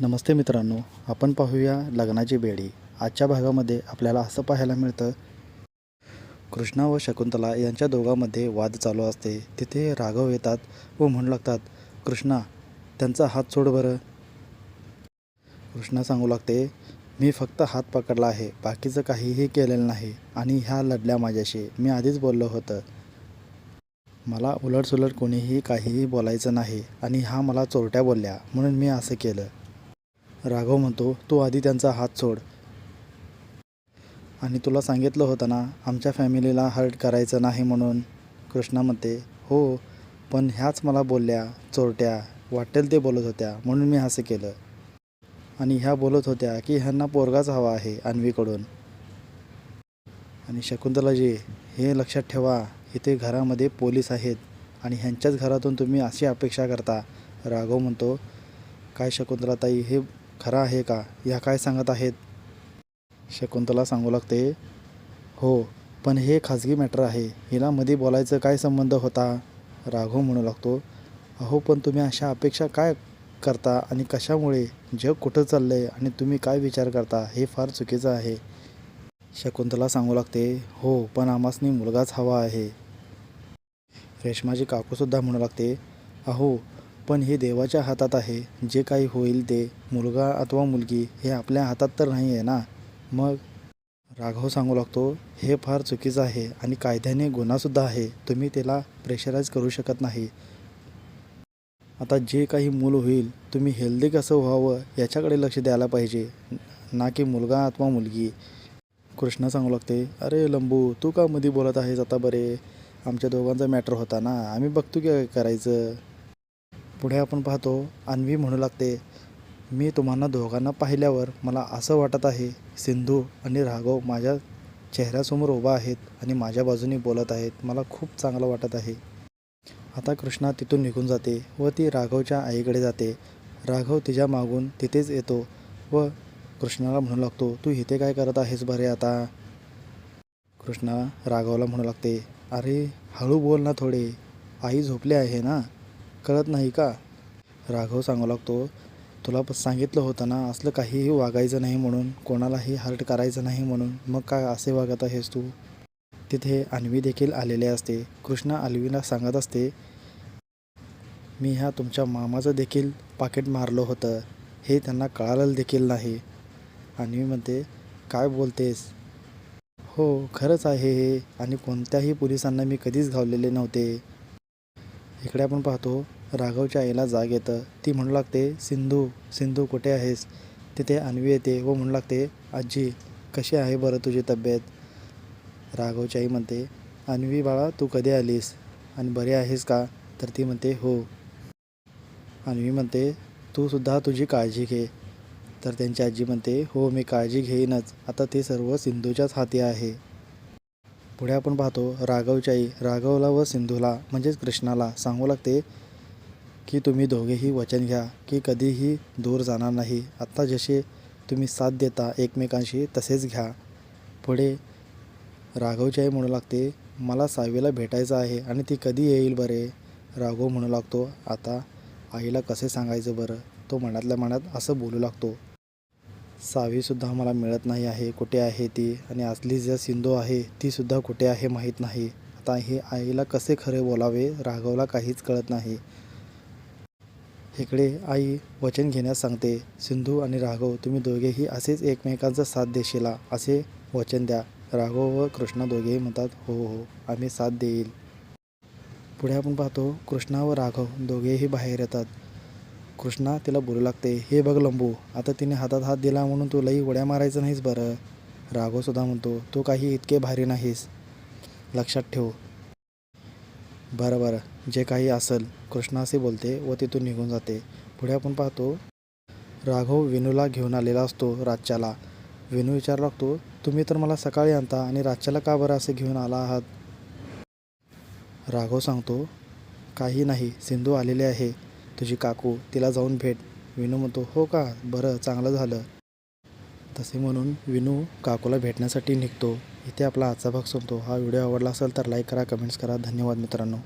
नमस्ते मित्रांनो आपण पाहूया लग्नाची बेडी. आजच्या भागामध्ये आपल्याला असं पाहायला मिळतं कृष्णा व शकुंतला यांच्या दोघांमध्ये वाद चालू असते. तिथे राघव येतात व म्हणू लागतात कृष्णा त्यांचा हात सोड बरं. कृष्णा सांगू लागते मी फक्त हात पकडला आहे बाकीचं काहीही केलेलं नाही आणि ह्या लढल्या माझ्याशी. मी आधीच बोललो होतं. मला उलटसुलट कोणीही काहीही बोलायचं नाही आणि हा मला चोरट्या बोलल्या म्हणून मी असं केलं. राघव म्हणतो तू आधी त्यांचा हात सोड. आणि तुला सांगितलं होतं ना आमच्या फॅमिलीला हर्ट करायचं नाही म्हणून. कृष्णा म्हणते हो पण ह्याच मला बोलल्या चोरट्या वाटेल ते बोलत होत्या म्हणून मी असं केलं. आणि ह्या बोलत होत्या की ह्यांना पोरगाच हवा आहे अन्वीकडून. आणि शकुंतलाजी हे लक्षात ठेवा इथे घरामध्ये पोलीस आहेत आणि ह्यांच्याच घरातून तुम्ही अशी अपेक्षा करता. राघव म्हणतो काय शकुंतलाताई हे खरं आहे का? या काय सांगत आहेत? शकुंतला सांगू लागते हो पण हे खाजगी मॅटर आहे. हिला मध्ये बोलायचं काय संबंध होता? राघव म्हणू लागतो अहो पण तुम्ही अशा अपेक्षा काय करता आणि कशामुळे? जग कुठं चाललं आहे आणि तुम्ही काय विचार करता? हे फार चुकीचं आहे. शकुंतला सांगू लागते हो पण आमासनी मुलगाच हवा आहे. रेशमाची काकूसुद्धा म्हणू लागते अहो पण हे देवाच्या हातात आहे. जे काही होईल ते मुलगा अथवा मुलगी हे आपल्या हातात तर नाही आहे ना? मग? राघव सांगू लागतो हे फार चुकीचं आहे आणि कायद्याने गुन्हासुद्धा आहे. तुम्ही त्याला प्रेशराईज करू शकत नाही. आता जे काही मूल होईल तुम्ही हेल्दी कसं व्हावं याच्याकडे लक्ष द्यायला पाहिजे. ना की मुलगा अथवा मुलगी. कृष्णा सांगू लागते अरे लंबू तू का मध्ये बोलत आहेस आता बरे? आमच्या दोघांचा मॅटर होता ना. आम्ही बघतो की करायचं. पुढे आपण पाहतो अन्वी म्हणू लागते मी तुम्हाला दोघांना पाहिल्यावर मला असं वाटत आहे सिंधू आणि राघव माझ्या चेहऱ्यासमोर उभा आहेत आणि माझ्या बाजूने बोलत आहेत. मला खूप चांगलं वाटत आहे. आता कृष्णा तिथून निघून जाते व ती राघवच्या आईकडे जाते. राघव तिच्या मागून तिथेच येतो व कृष्णाला म्हणू लागतो तू इथे काय करत आहेस बरे आता? कृष्णा राघवला म्हणू लागते अरे हळू बोल ना थोडे. आई झोपली आहे ना? कळत नाही का? राघव सांगू लागतो तुला सांगितलं होतं ना असलं काहीही वागायचं नाही म्हणून कोणालाही हर्ट करायचं नाही म्हणून मग काय असे वागत आहेस तू? तिथे अन्वी देखील आलेले असते. कृष्णा अन्वीला सांगत असते मी ह्या तुमच्या मामाचं देखील पाकिट मारलं होतं. हे त्यांना कळालं देखील नाही. अन्वी म्हणते काय बोलतेस? हो खरंच आहे हे. आणि कोणत्याही पोलिसांना मी कधीच घावलेले नव्हते. इकडे आपण पाहतो राघवच्या आईला जाग येतं. ती म्हणू लागते सिंधू सिंधू कुठे आहेस? तिथे अन्वी येते व म्हणू लागते आजी कशी आहे बरं तुझी तब्येत? राघवची आई म्हणते अन्वी बाळा तू कधी आलीस? आणि बरी आहेस का? तर ती म्हणते हो. अन्वी म्हणते तू सुद्धा तुझी काळजी घे. तर त्यांची आजी म्हणते हो मी काळजी घेईनच. आता ते सर्व सिंधूच्याच हाती आहे. पुढे आपण पाहतो राघवची आई राघवला व सिंधूला म्हणजेच कृष्णाला सांगू लागते की तुम्ही दोघेही वचन घ्या की कधीही दूर जाणार नाही. आत्ता जसे तुम्ही साथ देता एकमेकांशी तसेच घ्या. पुढे राघवची आई म्हणू लागते मला सावीला भेटायचं आहे आणि ती कधी येईल बरे? राघव म्हणू लागतो आता आईला कसे सांगायचं बरं? तो मनातल्या मनात असं बोलू लागतो सावीसुद्धा मला मिळत नाही आहे कुठे आहे ती? आणि असली ज्या सिंधू आहे तीसुद्धा कुठे आहे माहीत नाही. आता हे आईला कसे खरे बोलावे राघवला काहीच कळत नाही. इकडे आई वचन घेण्यास सांगते सिंधू आणि राघव तुम्ही दोघेही असेच एकमेकांचा साथ देशीला असे वचन द्या. राघव व कृष्णा दोघेही म्हणतात हो हो आम्ही साथ देईल. पुढे आपण पाहतो कृष्णा व राघव दोघेही बाहेर येतात. कृष्णा तिला बोलू लागते हे बघ लंबू आता तिने हातात हात दिला म्हणून तुलाही उड्या मारायचं नाहीस बरं? राघवसुद्धा म्हणतो तू काही इतके भारी नाहीस. लक्षात ठेव बरं बरं. जे काही असेल कृष्णाशी असे बोलते व तिथून निघून जाते. पुढे आपण पाहतो राघव वेणूला घेऊन आलेला असतो रातच्याला विनू विचार लागतो तुम्ही तर मला सकाळी आणता आणि राजच्याला का बरं असे घेऊन आला आहात? राघव सांगतो काही नाही सिंधू आलेले आहे. तुझी काकू तिला जाऊन भेट. विनू म्हणतो हो का? बरं चांगलं झालं. तसे म्हणून विनू काकूला भेटण्यासाठी निघतो. इथे आपला आजचा भाग संपतो. हा व्हिडिओ आवडला असेल तर लाईक करा कमेंट्स करा. धन्यवाद मित्रांनो.